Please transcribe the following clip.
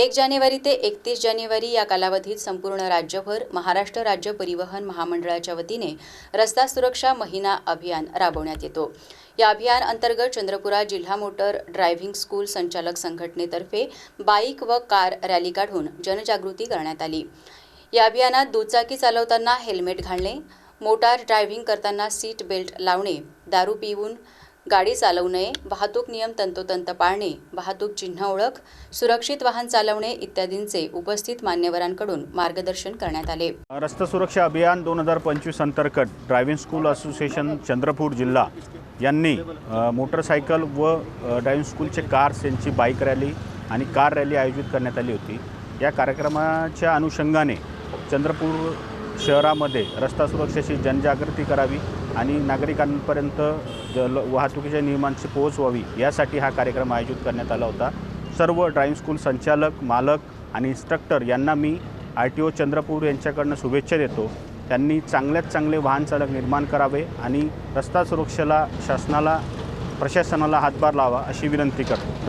एक जानेवारी ते एकतीस जानेवारी या कालावधीत संपूर्ण राज्यभर महाराष्ट्र राज्य परिवहन महामंडळाच्या वतीने रस्ता सुरक्षा महिना अभियान राबवण्यात येतो. या अभियान अंतर्गत चंद्रपुरा जिल्हा मोटर ड्रायव्हिंग स्कूल संचालक संघटनेतर्फे बाईक व कार रॅली काढून जनजागृती करण्यात आली. या अभियानात दुचाकी चालवताना हेल्मेट घालणे मोटार ड्रायव्हिंग करताना सीट बेल्ट लावणे दारू पिऊन गाडी चालवू नये वाहतूक नियम तंतोतंत पाळणे वाहतूक चिन्ह ओळख सुरक्षित वाहन चालवणे इत्यादींचे उपस्थित मान्यवरांकडून मार्गदर्शन करण्यात आले. रस्ता सुरक्षा अभियान दोन हजार पंचवीस अंतर्गत ड्रायव्हिंग स्कूल असोसिएशन चंद्रपूर जिल्हा यांनी मोटरसायकल व ड्रायव्हिंग स्कूलचे कार्स यांची बाईक रॅली आणि कार रॅली आयोजित करण्यात आली होती. या कार्यक्रमाच्या अनुषंगाने चंद्रपूर शहरामध्ये रस्ता सुरक्षेची जनजागृती करावी आणि नागरिकांपर्यंत जल वाहतुकीच्या नियमांची पोहोच व्हावी यासाठी हा कार्यक्रम आयोजित करण्यात आला होता. सर्व ड्रायव्हिंग स्कूल संचालक मालक आणि इन्स्ट्रक्टर यांना मी आर टी ओ चंद्रपूर यांच्याकडनं शुभेच्छा देतो. त्यांनी चांगल्यात चांगले वाहन चालक निर्माण करावे आणि रस्ता सुरक्षेला शासनाला प्रशासनाला हातभार लावा अशी विनंती करतो.